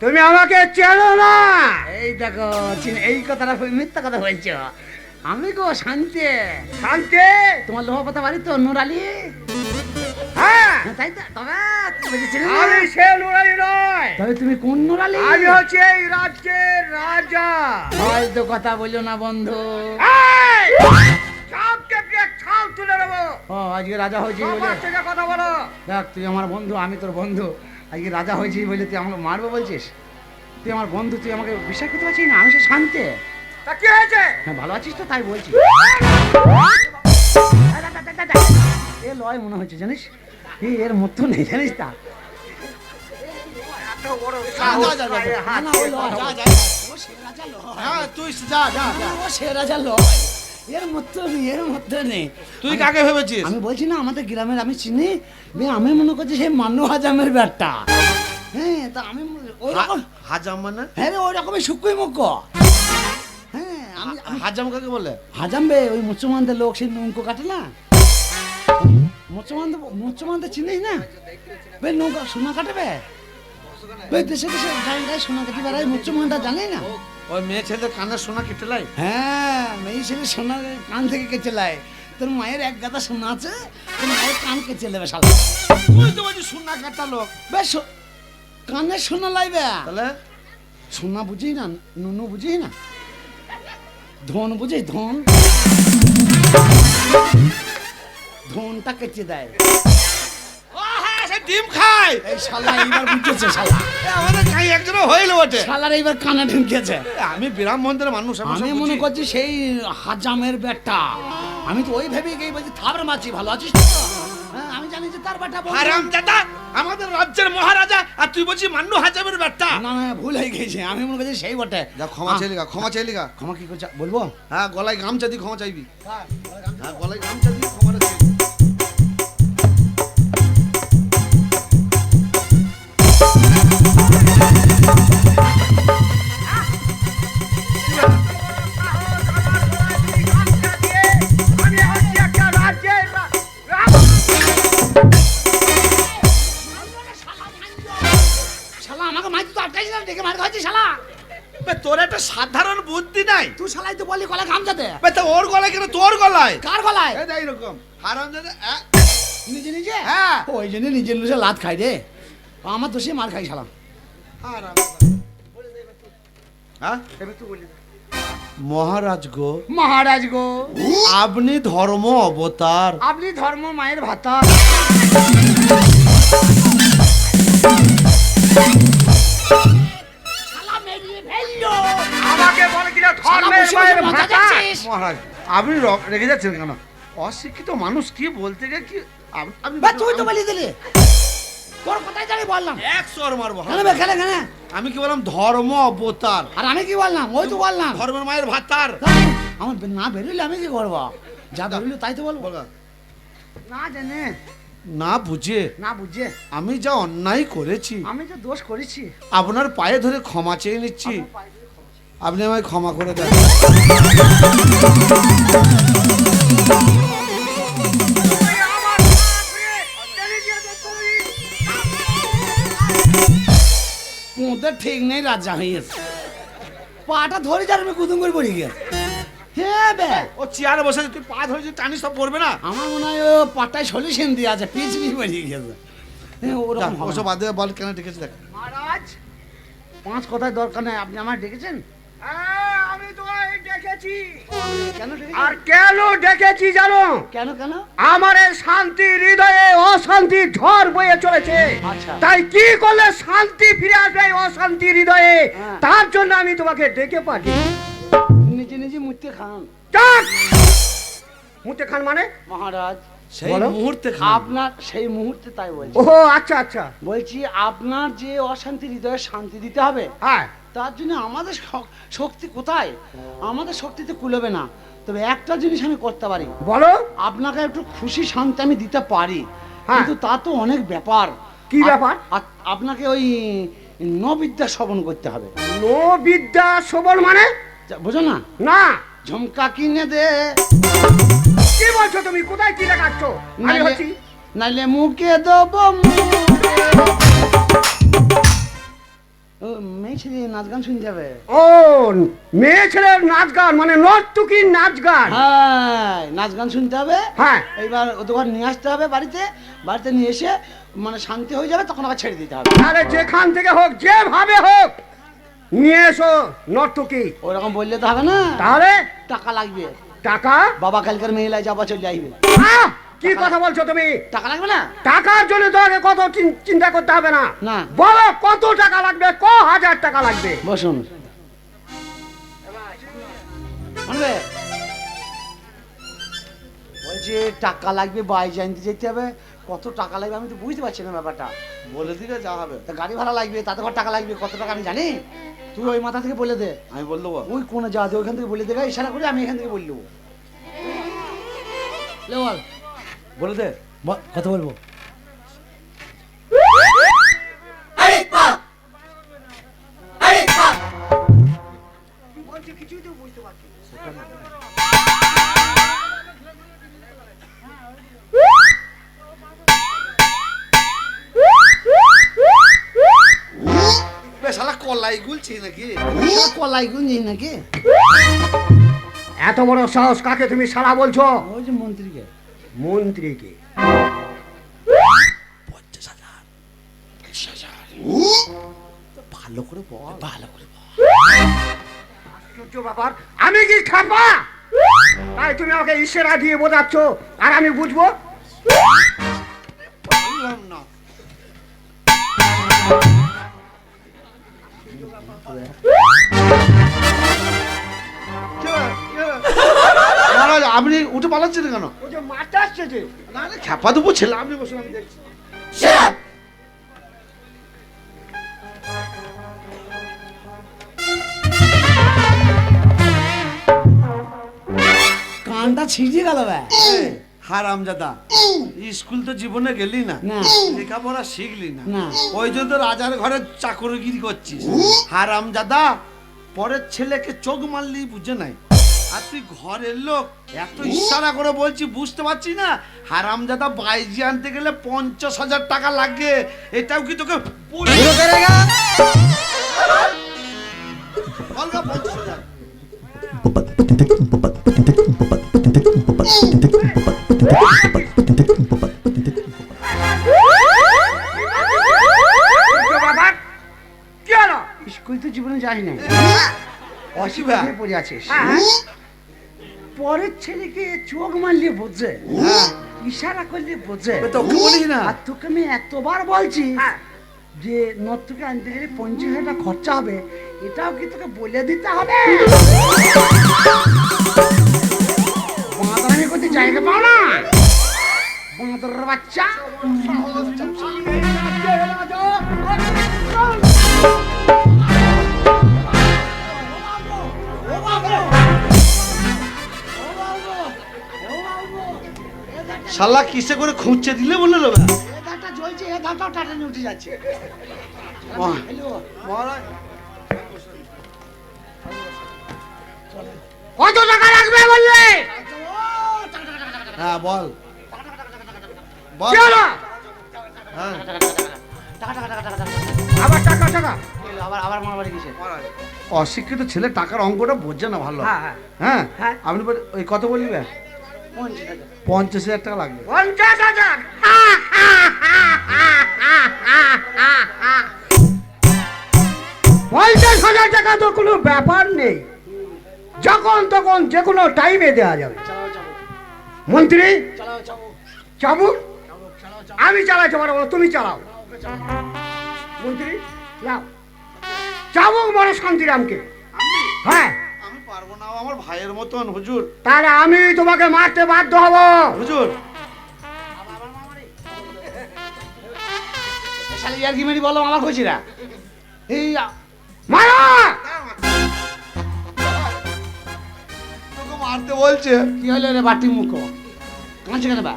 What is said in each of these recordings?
তুমি আমাকে চেনো না। এই দেখো এই কথাটা মিথ্যা কথা বলছো। আমি গো শান্তি। শান্তি? তোমার লোহাপাতা বাড়ি তো নুরালি। হ্যাঁ। তাই তো? তবে তুমি যে চিনি না? আমি সে নুরালি নয়। তবে তুমি কোন নুরালি? আমি হচ্ছে এই রাজ্যের রাজা। হয়তো কথা না বন্ধু। ও আজকে রাজা হয়েছি বলে। কথা বলো। দেখ তুই আমার বন্ধু আমি তোর বন্ধু। আজকে রাজা হয়েছি বলে তুই আমাকে মারবো বলছিস? তুই আমার বন্ধু তুই আমাকে বিশ্বাস করতে পারছিস না? আমি সে শান্তি। তা কি হয়েছে? হ্যাঁ ভালো আছিস তো তাই বলছি। এ লয় মনে হচ্ছে জানিস? এই এর মতো নেই জানিস তা। হ্যাঁ তুই যা যা যা। ও সে রাজা লয়। এর মতো নেই এর মতো নেই। তুই কাকে ভেবেছিস? আমি বলছি না আমাদের গ্রামের আমি চিনি। আমি মনে করছি সেই মান্নু হাজামের ব্যাটটা। হ্যাঁ তা আমি ওই রকম হাজাম মানে? হ্যাঁ রে ওই রকমই শুকুই মুখ। হ্যাঁ আমি আমি হাজাম কাকে বলে? হাজাম বে ওই মুসলমানদের লোক সেই নৌকো কাটে না? মুসলমানদের মুসলমানদের চিনিস না? বে নৌকা সোনা কাটে বে? বে দেশে দেশে গায়ে গায়ে সোনা কাটি বেড়ায় মুসলমানটা জানে না? ওই মেয়ে ছেলেদের কানের সোনা কেটে লাই? হ্যাঁ মেয়ে ছেলে সোনা কান থেকে কেচে লাই। তোর মায়ের এক গাদা সোনা আছে তোর মায়ের কান কেচে নেবে শালা। তুই তো বলছিস সোনা কাটা লোক। বে কানে সোনা লাইবে তাহলে? সোনা বুঝি না নুনু বুঝি না। ধন বুঝি ধন। ধনটা কেচে দেয়। হ্যাঁ ডিম খায়। এই শালা এইবার বুঝেছে শালা। আমাদের কাই একজনও হইল বটে। শালার এইবার কানে ঢুকেছে। আমি ব্রাহ্মণদের মানুষ আমি। মনে করছি সেই হাজামের বেটা আমি তো ওই ভেবেই গেই বলছি থাবড়ে মাছি ভালো আছিস তো? হ্যাঁ, আমি জানি যে তার বেটা। হারাম দাদা আমাদের রাজ্যের মহারাজা আর তুই বলছিস মান্নু হাজামের ব্যাটটা। না না ভুল হয়ে গেছে। আমি মনে করছি সেই বটে। যা ক্ষমা চাইলি গা ক্ষমা চাইলি গা ক্ষমা কি করছে? বলব? হ্যাঁ গলায় গামছা দিয়ে ক্ষমা চাইবি। হ্যাঁ। গলায় গামছা মার খাচ্ছিস শালা? তোর একটা সাধারণ বুদ্ধি নাই? তুই শালাই তো বললি গলা ঘাম যাতে তা ওর গলায় কেন? তোর গলায়? কার গলায়? এই দেখ এরকম। হারাম নিজে নিজে? হ্যাঁ। ওই জন্য নিজে নিজে লাত খাই রে। আমার দোষে মার খাই শালা। হারাম হ্যাঁ? মহারাজ গো। মহারাজ গো। আপনি ধর্ম অবতার। আপনি ধর্ম মায়ের ভাতা। মহারাজ আপনি রেগে যাচ্ছেন কেন? অশিক্ষিত মানুষ কি বলতে গিয়ে কি আপ- আপনি বা তুই তো বলি দিলি। তোর কথাই জানি বললাম। এক সর মারবো কেন বে খেলে আমি কি বললাম? ধর্ম অবতার। আর আমি কি বললাম? ওই তো বললাম। ধর্মের মায়ের ভাতার। আমার না বেরোলে আমি কি করব? যা বেরোলে তাই তো বলব। না জানে। না বুঝে। না বুঝে। আমি যা অন্যায় করেছি আমি যা দোষ করেছি। আপনার পায়ে ধরে ক্ষমা চেয়ে নিচ্ছি। আপনি আমায় ক্ষমা করে দেন। পোঁতে ঠিক নেই রাজা হয়েছে পাটা ধরে যার আমি কুদুম করে পড়ে গিয়েছে হ্যাঁ বে। ও চেয়ারে বসে তুই পা ধরে যদি টানিস সব পড়বে না? আমার মনে হয় ও পাটায় সলিউশন দিয়ে আছে পিচ পিচ বেরিয়ে গেছে। ওসব। বাদে বল কেন ডেকেছি দেখ। মহারাজ পাঁচ কথায় দরকার নেই আপনি আমার ডেকেছেন? আমি তোমায় ডেকেছি। আর কেন ডেকেছি জানো? কেন কেন? আমার এই শান্তি হৃদয়ে অশান্তি ঝড় বয়ে চলেছে। আচ্ছা। তাই কি করলে শান্তি ফিরে আসবে অশান্তি হৃদয়ে? হ্যাঁ। তার জন্য আমি তোমাকে ডেকে নিজে নিজে মুহূর্তে খান। চাক! খান মানে? মহারাজ সেই মুহূর্তে আপনার সেই মুহূর্তে তাই বলছি। ও আচ্ছা আচ্ছা। বলছি আপনার যে অশান্তি হৃদয়ে শান্তি দিতে হবে হ্যাঁ। তার জন্য আমাদের শক্তি কোথায়? আমাদের শক্তিতে কুলবে না। তবে একটা জিনিস আমি করতে পারি। বলো। আপনাকে একটু খুশি শান্তি আমি দিতে পারি। হ্যাঁ। কিন্তু তা তো অনেক ব্যাপার। কি ব্যাপার? আপনাকে ওই নবিদ্যা শ্রবণ করতে হবে। নবিদ্যা বিদ্যা সবল মানে বোঝো না। না। ঝুমকা কিনে দে। কি বলছো তুমি? কোথায় কি দেখাচ্ছ আমি নাইলে- হচ্ছি। নাইলে মুখে দেবো মেয়ে ছেলে নাচ গান শুনতে যাবে? ও মেয়ে ছেলের নাচ গান মানে নর্তুকির নাচ গান। হ্যাঁ নাচ গান শুনতে হবে। হ্যাঁ। এইবার ওদের নিয়ে আসতে হবে বাড়িতে। বাড়িতে নিয়ে এসে মানে শান্তি হয়ে যাবে তখন আবার ছেড়ে দিতে হবে। তাহলে যেখান থেকে হোক যেভাবে হোক নিয়ে এসো নর্তকী। ওরকম বললে তো হবে না। তাহলে? টাকা লাগবে। টাকা? বাবা কালকের মেয়েলাই যাবা চলে যাইবে আহ! কি কথা বলছো তুমি? টাকা লাগবে না? টাকার জন্য তোমাকে কত চিন্তা করতে হবে না। না। বলো কত টাকা লাগবে? ক হাজার টাকা লাগবে? বসুন। বলছে টাকা লাগবে বাই জানতে যেতে হবে। কত টাকা লাগবে আমি তো বুঝতে পারছি না ব্যাপারটা। বলে দিলে যা হবে। তা গাড়ি ভাড়া লাগবে তাতে ঘর টাকা লাগবে কত টাকা আমি জানি। তুই ওই মাথা থেকে বলে দে। আমি বল দেবো। ওই কোনে যাওয়া ওইখান থেকে বলে দেবে ইশারা করে আমি এখান থেকে বলল বল বলে দে কত বলব। এত বড় সাহস কাকে তুমি সারা বলছো? ওই যে মন্ত্রীকে। মন্ত্রীকে। ভালো করে বল। ভালো করে বল আশ্চর্য ব্যাপার, আমি কি খাপা তাই তুমি আমাকে ইশারা দিয়ে বোঝাচ্ছ, আর আমি বুঝব? না। আপনি উঠে পালাচ্ছেন কেন? ও যে আসছে যে। না না খ্যাপা দেবো ছেলে আপনি বসুন আমি দেখছি। কানটা ছিঁড়ে গেল ব্যা হারাম স্কুল তো জীবনে গেলি না। না। লেখাপড়া শিখলি না। না। ওই জন্য রাজার ঘরে চাকরগিরি করছিস। হারাম জাদা পরের ছেলেকে চোখ মারলি বুঝে নাই। আর তুই ঘরের লোক? এত ইশারা করে বলছি বুঝতে পারছি না? হারাম জাদা বাইজি আনতে গেলে পঞ্চাশ হাজার টাকা লাগে। এটাও কি তোকে স্কুল তো জীবনে যাই না অসুবিধা। পড়ে আছিস। হ্যাঁ। পরের ছেলেকে চোখ মারলে বোঝে। হ্যাঁ। ইশারা করলে বোঝে। তোকে বলিস না। আর তোকে আমি এতবার বলছি হ্যাঁ। যে নর্তকে আনতে গেলে পঞ্চাশ হাজার টাকা খরচা হবে। এটাও কি তোকে বলে দিতে হবে? বাঁদরামি করতে জায়গা পাও না। বাঁদর বাচ্চা। শালা কিসে করে খুঁজছে দিলে বলে লোক এ ধারটা জ্বলছে এ ধারটাও টাটানি উঠে যাচ্ছে। কত টাকা লাগবে বললে? হ্যাঁ বল। বল। হ্যাঁ। আবার টাকা টাকা। আবার আবার মারামারি কিসে অশিক্ষিত ছেলে টাকার অঙ্কটা বোঝে না ভালো। হ্যাঁ, হ্যাঁ। হ্যাঁ? হ্যাঁ। আপনি ওই কত বলবে পঞ্চাশ হাজার টাকা লাগবে। পঞ্চাশ হাজার। পঞ্চাশ হাজার টাকা তো কোনো ব্যাপার নেই। যখন তখন যে কোনো টাইমে দেওয়া যাবে। মন্ত্রী? চাবুক? আমি চালাতে পারব না, তুমি চালাও। মন্ত্রী যাও। চাবুক বড় শান্তিরামকে। হ্যাঁ। পারব না আমার ভাইয়ের মতন হুজুর। তাহলে আমি তোমাকে মারতে বাধ্য হব। হুজুর। শালি ইয়ার কি মেরি বলো আমার এই মারো! তোকে মারতে বলছে। কি হলো রে বাটি মুখ? কাঁদছে কেন বা?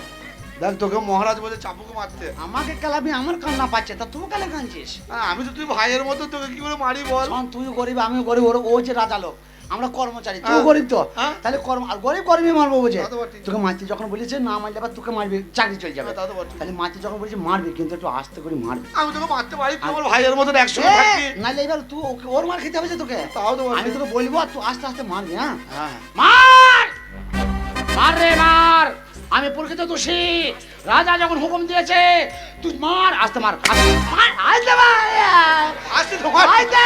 দেখ তোকে মহারাজ বলে চাপুকে মারতে। আমাকে কালাবি আমার কান্না পাচ্ছে তা তুই কালে কাঁদছিস? আমি তো তুই ভাইয়ের মতো তোকে কি করে মারি বল? তুই গরিব আমিও গরিব ওর ও যে রাজা লোক আমরা কর্মচারী তুই হ্যাঁ। গরিব তো। হ্যাঁ। তাহলে কর্ম আর গরিব কর্মী মারবো বুঝে। তোকে মারতে যখন বলেছে না মারলে আবার তোকে মারবে চাকরি চলে যাবে। হ্যাঁ। তাহলে মারতে যখন বলেছে মারবে কিন্তু একটু আস্তে করে মারবে। আমি তোকে মারতে পারি তুই আমার ভাইয়ের মতন একসঙ্গে থাকবি। নাহলে এবার তুই ওকে ওর মার খেতে হবে যে তোকে? তাও তো আমি তোকে বলব আর তুই আস্তে আস্তে মারবি হ্যাঁ? মার! মার রে মার! আমি প্রকৃত দোষী। রাজা যখন হুকুম দিয়েছে তুই মার। আস্তে মার আস্তে মার! আস্তে মার। আসতে!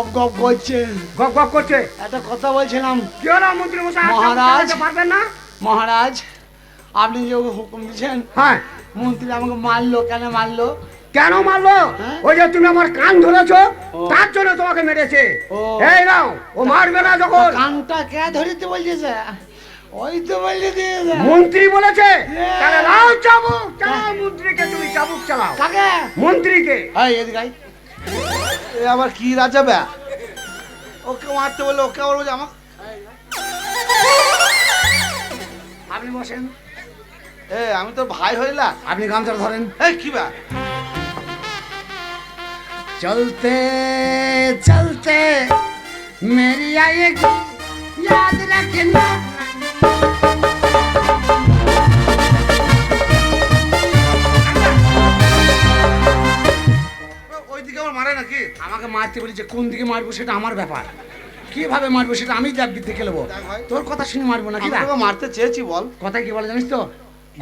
গপ গপ করছে। গপ গপ করছে? একটা কথা বলছিলাম। কি হলো মন্ত্রী মশাই? মহারাজ। পারবেন না? মহারাজ আপনি যে হুকুম দিচ্ছেন হ্যাঁ। মন্ত্রী আমাকে মারলো কেন মারলো? কেন মারলো? হ্যাঁ? ওই যে তুমি আমার কান ধরেছো তার জন্য তোমাকে মেরেছে। এই নাও ও মারবে না যখন। কানটা কে ধরিতে বলছে? ওই তো বললে দিয়েছে। মন্ত্রী বলেছে হ্যাঁ। তাহলে লাও চাবুক চালাও মন্ত্রীকে তুমি চাবুক চালাও। কাকে? মন্ত্রীকে। এই এদিকে। এ আবার কি রাজা ব্যা ওকে মারতে বললে ওকে আবার বলছে আমার আপনি বসেন এ আমি তো ভাই হইলা আপনি গামছা ধরেন এই কি ব্যা चलते चलते मेरी आएगी याद रखना আমাকে মারতে বলেছে কোন দিকে মারবো সেটা আমার ব্যাপার। কীভাবে মারবো সেটা আমি নেব দেখ ভাই। তোর কথা শুনে মারবো আমি তোকে মারতে চেয়েছি বল। কথা কি বলে জানিস তো?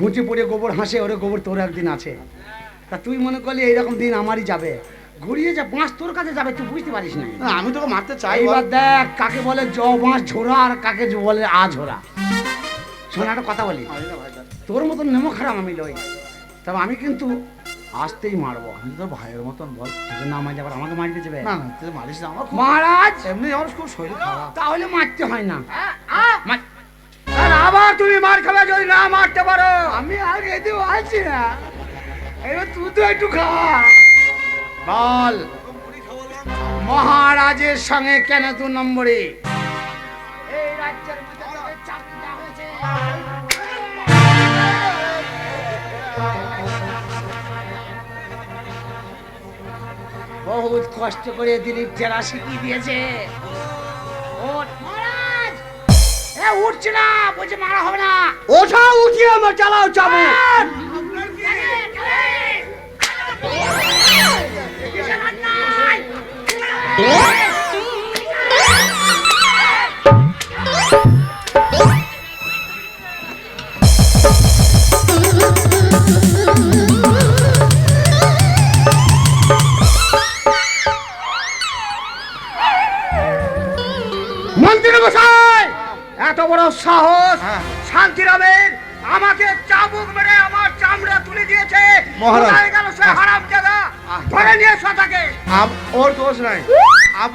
ঘুঁচে পড়ে গোবর হাসে ওরে গোবর তোর একদিন আছে। তা তুই মনে করলি এইরকম দিন আমারই যাবে। ঘুরিয়ে যা বাঁশ তোর কাছে যাবে তুই বুঝতে পারিস না। না, আমি তোকে মারতে চাই এইবার বল। দেখ কাকে বলে জ বাঁশ ঝোরা আর কাকে বলে আ ঝোরা শোনা একটা কথা বলি। না। তোর মতন নেমো খারাপ আমি লই। তবে আমি কিন্তু আসতেই মারবো। আমি তো ভাইয়ের মতন বল। তোকে না মারলে আবার আমাকে মারতে যাবে না না তুই মারিস না আমার মহারাজ! এমনি আমার খুব শরীর খারাপ। তাহলে মারতে হয় না। মার- আর আবার তুমি মার খাবে যদি না মারতে পারো। আমি আর খেতে পারছি না। এবার তুই তো একটু খা। বল। মহারাজের সঙ্গে কেন দু নম্বরে? বহুত কষ্ট করে দিলীপ জেলা শিখিয়ে দিয়েছে। উঠছে না, বলছে মারা হবে না। ওঠা, উঠিয়ে আমার চালাও চাবুক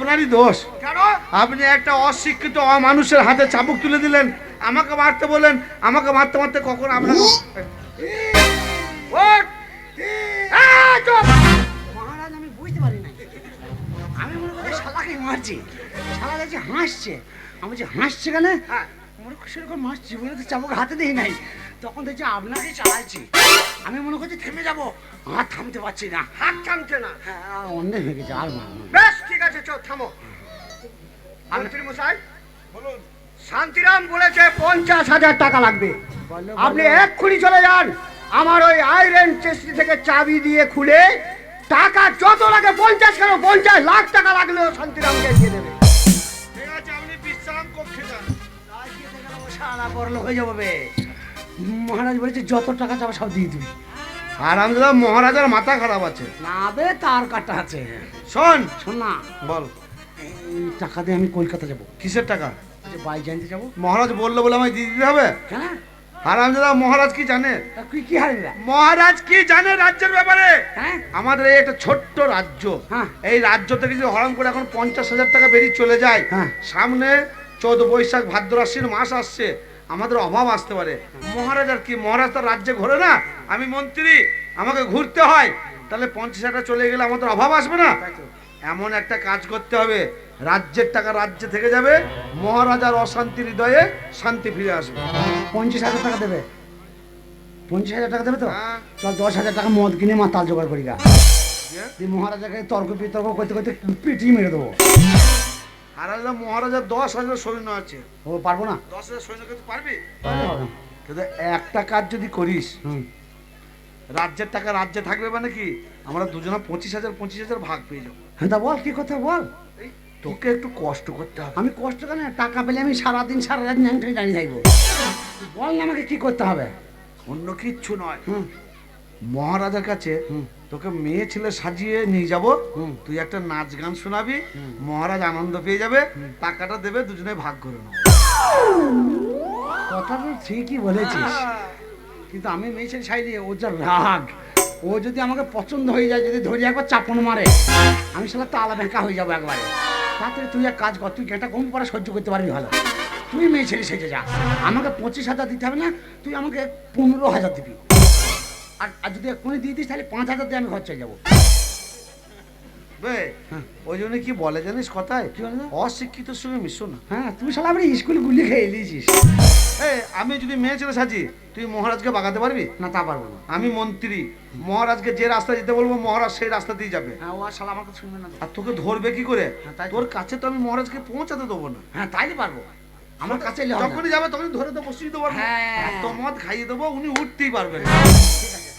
আপনারই দোষ। কেন? আপনি একটা অশিক্ষিত অমানুষের হাতে চাবুক তুলে দিলেন। আমাকে মারতে বলেন আমাকে মারতে মারতে কখন এই, মহারাজ আমি বুঝতে পারি না আমি মনে করি শালাকে মারছি। শালা দেখছি হাসছে। আমি বলছি হাসছে কেন? সেরকম মাছ জীবনে তো চাবুক হাতে দিই নাই। তখন দেখছি আপনাকে চালাইছি আমি মনে করছি থেমে যাব। হাত থামতে পারছি না। হাত থামছে না। হ্যাঁ অন্য হয়ে গেছে আর বেশ ঠিক আছে চল থামো। মন্ত্রী মশাই বলুন। শান্তিরাম বলেছে পঞ্চাশ হাজার টাকা লাগবে। আপনি। এক্ষুনি চলে যান। আমার ওই আয়রন চেষ্টি থেকে চাবি দিয়ে খুলে টাকা যত লাগে পঞ্চাশ কেন? পঞ্চাশ লাখ টাকা লাগলেও শান্তিরামকে দিয়ে দেবে। আমার বড়লোক হয়ে যাব বে। মহারাজ বলেছে যত টাকা চাবো সব দিয়ে দিবি। আর আমাদের মহারাজার মাথা খারাপ আছে। না বে তার কাটা আছে। শোন। শোন না। বল। এই টাকা দিয়ে আমি কলকাতা যাব। কিসের টাকা? আচ্ছা বাই জানতে যাব। মহারাজ বলল বলে আমায় দিয়ে দিতে হবে? কেন হারামজাদা মহারাজ কি জানে? তুই কি হারবি মহারাজ কি জানে রাজ্যের ব্যাপারে? হ্যাঁ। আমাদের এই একটা ছোট্ট রাজ্য। হ্যাঁ। এই রাজ্য থেকে যদি হরম করে এখন পঞ্চাশ হাজার টাকা বেরিয়ে চলে যায় হ্যাঁ। সামনে চৌদ্দ বৈশাখ ভাদ্র আশ্বিন মাস আসছে আমাদের অভাব আসতে পারে। মহারাজ আর কি মহারাজ তো রাজ্যে ঘোরে না। আমি মন্ত্রী আমাকে ঘুরতে হয়। তাহলে পঞ্চাশ হাজার টাকা চলে গেলে আমাদের অভাব আসবে না? এমন একটা কাজ করতে হবে রাজ্যের টাকা রাজ্যে থেকে যাবে মহারাজার অশান্তি হৃদয়ে শান্তি ফিরে আসবে। পঞ্চাশ হাজার টাকা দেবে? পঞ্চাশ হাজার টাকা দেবে তো? হ্যাঁ। চল দশ হাজার টাকা মদ কিনে মাতাল জোগাড় করি গা। দিয়ে মহারাজাকে তর্ক বিতর্ক করতে করতে পিটিয়ে মেরে দেবো। হারাজা মহারাজার দশ হাজার সৈন্য আছে। ও পারব না? দশ হাজার সৈন্য পারবি? না। কিন্তু একটা কাজ যদি করিস রাজ্যের টাকা রাজ্যে থাকবে মানে কি? আমরা দুজনে পঁচিশ হাজার পঁচিশ হাজার ভাগ পেয়ে যাব। হ্যাঁ তা বল কি কথা বল? তোকে একটু কষ্ট করতে হবে। আমি কষ্ট কেন? টাকা পেলে আমি সারাদিন সারা রাত দাঁড়িয়ে থাকব। বল না আমাকে কি করতে হবে? অন্য কিচ্ছু নয়। মহারাজার কাছে। তোকে মেয়ে ছেলে সাজিয়ে নিয়ে যাব। তুই একটা নাচ গান শোনাবি মহারাজ আনন্দ পেয়ে যাবে টাকাটা দেবে দুজনে ভাগ করে নেব। কথা তো ঠিকই বলেছিস। কিন্তু আমি মেয়েছেন সাইডে ও যা রাগ। ও যদি আমাকে পছন্দ হয়ে যায় যদি ধরে একবার চাপন মারে আমি সালা তালা বেঁকা হয়ে যাব একবারে। তাড়াতাড়ি তুই এক কাজ কর তুই গেটা কম পড়া সহ্য করতে পারবি ভালো। তুই মেয়ে ছেলে সেজে যা। আমাকে পঁচিশ হাজার দিতে হবে না তুই আমাকে পনেরো হাজার দিবি। আর আর যদি এক্ষুনি দিয়ে দিস তাহলে পাঁচ হাজার দিয়ে আমি খরচা যাব। হ্যাঁ। ওই জন্য কি বলে জানিস কথায়? অশিক্ষিতর সঙ্গে মিশো না। হ্যাঁ তুই সালা আবার স্কুল গুলি খেয়ে এই আমি যদি মেয়ে ছেলে সাজি তুই মহারাজকে বাগাতে পারবি? না তা পারব না। আমি মন্ত্রী। মহারাজকে যে রাস্তা যেতে বলব মহারাজ সেই রাস্তা দিয়ে যাবে। হ্যাঁ ও আর শালা আমাকে শুনবে না আর তোকে ধরবে কি করে? হ্যাঁ, তাই তো। তোর কাছে তো আমি মহারাজকে পৌঁছাতে দেবো না। হ্যাঁ তাইলে পারব। আমার কাছে। যখনই যাবে তখনই ধরে তো বসিয়ে দেবো। হ্যাঁ। এত মদ খাইয়ে দেবো উনি উঠতেই পারবেন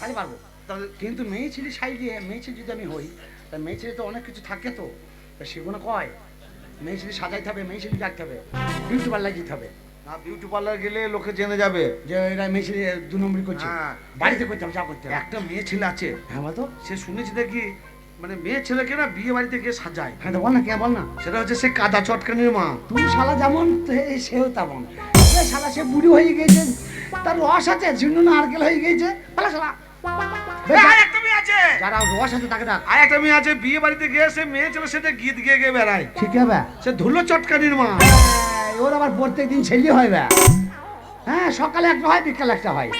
তাহলে পারব। তাহলে কিন্তু মেয়ে ছেলে সাইডে মেয়ে ছেলে যদি আমি হই তা মেয়ে ছেলে তো অনেক কিছু থাকে তো। তা সেগুলো কয়? মেয়ে ছেলে সাজাইতে হবে মেয়ে ছেলে রাখতে হবে বিউটি পার্লার যেতে হবে। না বিউটি পার্লার গেলে লোকে জেনে যাবে। যে এরা মেয়ে ছেলে দু নম্বরই করছে। হ্যাঁ। বাড়িতে করতে হবে যা করতে হবে। একটা মেয়ে ছেলে আছে হ্যাঁ বলতো সে শুনেছি দেখি মানে মেয়ে ছেলেকে না বিয়ে বাড়িতে গিয়ে সাজায়। হ্যাঁ বল না কে বল না? সেটা হচ্ছে সে কাদা চটকানির মা। তুই শালা যেমন সে- সেও তেমন। শালা সে বুড়ি হয়ে গেছে তার রস আছে ঝিন্ন নারকেল হয়ে গেছে শালা শালা। একটা মেয়ে আছে। যারা রস আছে তাকে ডাক। আর একটা মেয়ে আছে বিয়ে বাড়িতে গিয়ে সে মেয়ে ছেলের সাথে গীত গিয়ে গিয়ে বেড়ায়। ঠিক হবে। সে ধুলো চটকানির মা। ওর আবার প্রত্যেক দিন ছেলে হয় বে। হ্যাঁ সকালে একটা হয় বিকালে একটা হয়।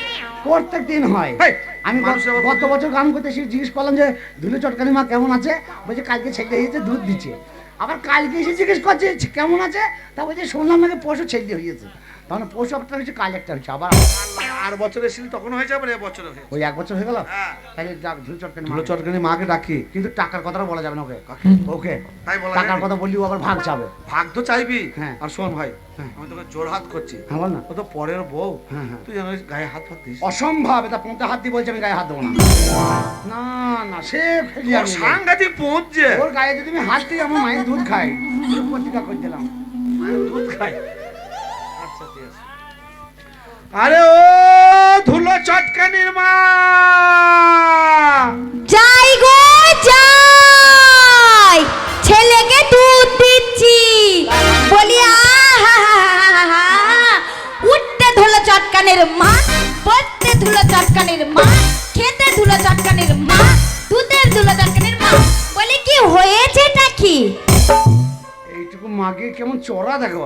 প্রত্যেক দিন হয়। আমি গত- মানুষের আবার গত বছর গান করতে এসে জিজ্ঞেস করলাম যে ধুলো চটকানি মা কেমন আছে? বলছে কালকে ছেলে হয়েছে দুধ দিচ্ছে। আবার কালকে এসে জিজ্ঞেস করছে কেমন আছে? তা বলছে শুনলাম নাকি পশু ছেলে হয়েছে। পশু একটা হয়েছে কাল একটা হয়েছে আবার আর বছর এসেছিলি তখন হয়েছে আবার এ বছর ওই এক বছর হয়ে গেল? হ্যাঁ। তাহলে যাক ধুলো চটকানি ধুলো চটকানি মাকে ডাকি। কিন্তু টাকার কথাটা বলা যাবে না ওকে। ওকে। তাই বলা টাকার কথা বললি ও আবার ভাগ যাবে। ভাগ তো চাইবি। হ্যাঁ। আর শোন ভাই হ্যাঁ। আমি তোকে জোর হাত করছি। হ্যাঁ বল না। ও তো পরের বউ। হ্যাঁ, হ্যাঁ। তুই যেন গায়ে হাত ফাত দিস অসম্ভব এটা পোঁতে হাত দিয়ে বলছে আমি গায়ে হাত দেবো না। না না সে। সাংঘাতিক পৌঁছছে ওর গায়ে যদি আমি হাত দিই আমার মায়ের দুধ খাই প্রতিজ্ঞা করে দিলাম। দুধ খাই আরে ও ধুলো চটকানির মা যাই গো যাই। ছেলেকে দুধ দিচ্ছি। বলি উঠতে ধুলো চটকানের মা বসতে ধুলো চটকানের মা খেতে ধুলো চটকানের মা দুধের ধুলো চটকানের মা বলি কি হয়েছেটা কি? এইটুকু মাকে কেমন চড়া দেখো।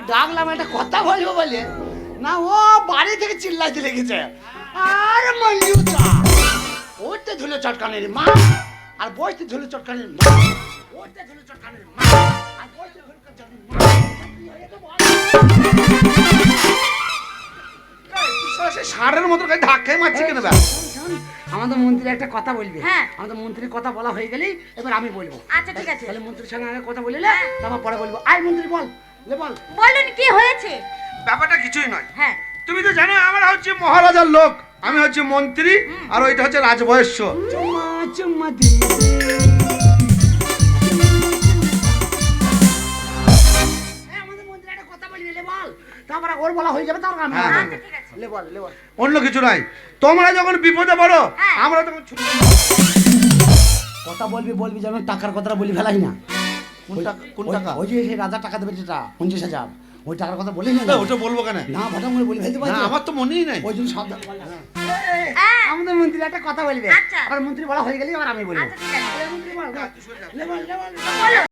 ওকে ডাকলাম একটা কথা বলব বলে? না ও বাড়ি থেকে চিল্লাইতে লেগেছে। আর মল্লিউচা ওইতে ধুলো চটকানের মা আর বইতে ধুলো চটকানের মা ওইতে ধুলো চটকানের মা আর বইতে ধুলো চটকানের মা। ষাঁড়ের মতো ধাক্কাই মারছে কেন আমাদের মন্ত্রী একটা কথা বলবে। হ্যাঁ। আমাদের মন্ত্রীর কথা বলা হয়ে গেলেই এবার আমি বলব। আচ্ছা ঠিক আছে। তাহলে মন্ত্রীর সঙ্গে আগে কথা বলিলে তারপর পরে বলব। আয় মন্ত্রী বল। বল। বলুন কি হয়েছে? ব্যাপারটা কিছুই নয়। হ্যাঁ। তুমি তো জানো আমরা হচ্ছে মহারাজার লোক। আমি হচ্ছে মন্ত্রী আর ওইটা হচ্ছে রাজবয়স্য। চুম্মা চুম্মা দিয়ে আমাদের মন্ত্রী একটা কথা বলবি তারপরে ওর বলা হয়ে যাবে হ্যাঁ, বলব। আচ্ছা ঠিক আছে। লে বল লে বল। অন্য কিছু নাই। তোমরা যখন বিপদে পড়ো হ্যাঁ। আমরা তখন কথা বলবি বলবি যেন টাকার কথাটা বলি ফেলাই না। কোন টাকা কোন ওই- টাকা? ওই যে সেই রাজা টাকা দেবে যেটা পঞ্চাশ হাজার ওই টাকার কথা বলি না ওটা বলব কেন? না ভটাম করে বলি ফেলতে না আমার তো মনেই নাই। ওই জন্য সাবধান হ্যাঁ। আমাদের মন্ত্রী একটা কথা বলবে। আচ্ছা। আবার মন্ত্রী বলা হয়ে গেলে আবার আমি বলব। আচ্ছা মন্ত্রী। বলো।